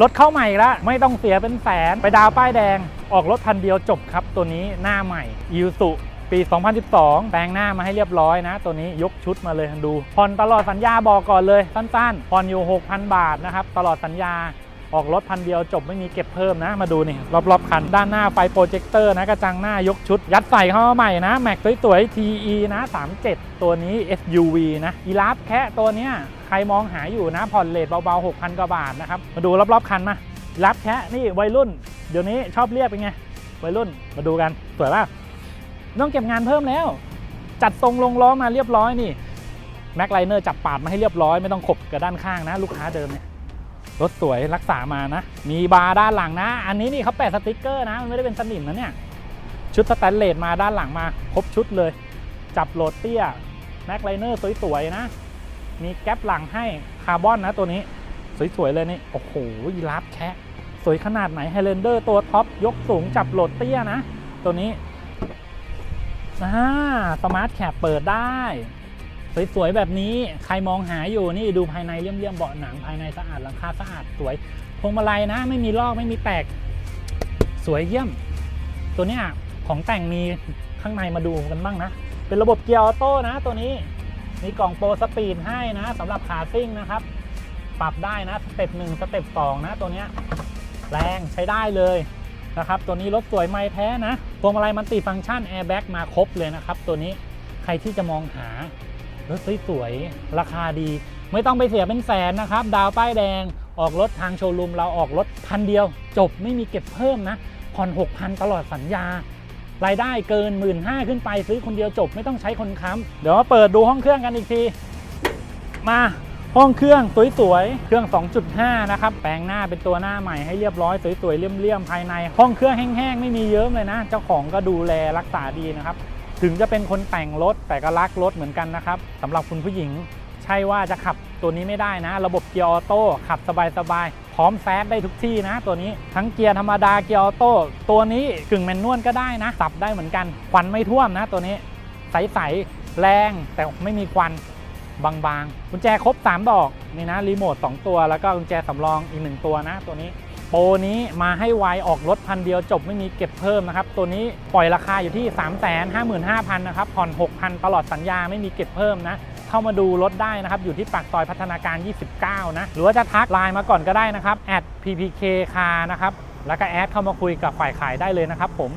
รถเข้าใหม่แล้วไม่ต้องเสียเป็นแสน ไปดาวป้ายแดง ออกรถพันเดียวจบครับ ตัวนี้หน้าใหม่ยูสุปี 2012 แปลงหน้ามาให้เรียบร้อยนะ ตัวนี้ยกชุดมาเลยดูผ่อนตลอดสัญญาบอกก่อนเลยสั้นๆผ่อนอยู่ 6,000 บาทนะครับ ตลอดสัญญา ออกรถพันเดียวจบไม่มีเก็บเพิ่มนะ มาดูนี่รอบๆคัน ด้านหน้าไฟโปรเจคเตอร์นะกระจังหน้ายกชุด ยัดใส่เข้ามาใหม่นะแม็กสวยๆ TE นะ 37 ตัวนี้ SUV นะอีลาฟแค่ตัวเนี้ยใครมองหาอยู่นะผ่อนเลทเบาๆ 6,000 กว่าบาทนะครับ มาดูรอบๆคันมาอีลาฟแค่นี่วัยรุ่น เดี๋ยวนี้ชอบเรียกเป็นไงวัยรุ่นมาดูกันสวยป่ะต้องเก็บงานเพิ่มแล้ว จัดทรงลงล้อมาเรียบร้อยนี่แม็กไลเนอร์จับปาดมาให้เรียบร้อยไม่ต้องขบกับด้านข้างนะ ลูกค้าเดิมเนี่ย รถสวยรักษามานะ มีบาร์ด้านหลังนะ อันนี้นี่เขาแปะสติกเกอร์นะ มันไม่ได้เป็นสนิมนะเนี่ย ชุดสแตนเลสมาด้านหลังมา ครบชุดเลย จับโหลดเตี้ย แม็กไลเนอร์สวยๆนะ มีแก๊ปหลังให้คาร์บอนนะตัวนี้ สวยๆเลยนี่ โอ้โหีลาบแคะสวยขนาดไหนไฮเลนเดอร์ตัวท็อป ยกสูงจับโหลดเตี้ยนะ ตัวนี้อ่าสมาร์ทแคปเปิดได้ สวยๆแบบนี้ใครมองหาอยู่นี่ดูภายในเลี่ยมๆเบาะหนังภายในสะอาดหลังคาสะอาดสวยพวงมาลัยนะ ไม่มีลอกไม่มีแตกสวยเยี่ยม ตัวเนี้ยของแต่งมีข้างในมาดูกันบ้างนะ เป็นระบบเกียร์ออโต้นะ ตัวนี้มีกล่องโปรสปีดให้นะสำหรับขาซิ่งนะครับ ปรับได้นะสเต็ปหนึ่งสเต็ปสองนะตัวเนี้ยแรงใช้ได้เลยนะครับ ตัวนี้รถสวยไม่แท้นะพวงมาลัยมันติฟังก์ชันแอร์แบ็กมาครบเลยนะครับ ตัวนี้ใครที่จะมองหา รถสวยๆราคาดี ไม่ต้องไปเสียเป็นแสนนะครับ ดาวป้ายแดงออกรถทางโชว์รูมเราออกรถพันเดียว จบไม่มีเก็บเพิ่มนะผ่อน6,000ตลอดสัญญา รายได้เกิน1 5ื่นขึ้นไปซื้อคนเดียวจบไม่ต้องใช้คนค้ำเดี๋ยวมาเปิดดูห้องเครื่องกันอีกที มาห้องเครื่องสวยๆ เครื่อง 2.5 นะครับ แปลงหน้าเป็นตัวหน้าใหม่ให้เรียบร้อยสวยๆเลี่ยมๆ ภายใน ห้องเครื่องแห้งๆ ไม่มีเยิ้มเลยนะ เจ้าของก็ดูแลรักษาดีนะครับ ถึงจะเป็นคนแต่งรถแต่ก็รักรถเหมือนกันนะครับสำหรับคุณผู้หญิงใช่ว่าจะขับตัวนี้ไม่ได้นะ ระบบเกียร์ออโต้ขับสบายๆพร้อมแซดได้ทุกที่นะ ตัวนี้ทั้งเกียร์ธรรมดาเกียร์ออโต้ตัวนี้กึ่งแมนนวลก็ได้นะสับได้เหมือนกันควันไม่ท่วมนะ ตัวนี้ใสๆแรงแต่ไม่มีควันบางๆกุญแจครบ 3 ดอกนี่นะรีโมท2ตัวแล้วก็กุญแจสำรองอีก 1 ตัวนะตัวนี้ โปรนี้มาให้ไวออกรถพันเดียวจบไม่มีเก็บเพิ่มนะครับ ตัวนี้ปล่อยราคาอยู่ที่ 3 5 5 0 0 0นะครับผ่อน 6,000 ตลอดสัญญาไม่มีเก็บเพิ่มนะ เข้ามาดูรถได้นะครับ อยู่ที่ปากซอยพัฒนาการ 29 นะ หรือว่าจะทักไลน์มาก่อนก็ได้นะครับ ppk car นะครับแล้วก็แอดเข้ามาคุยกับฝ่ายขายได้เลยนะครับผม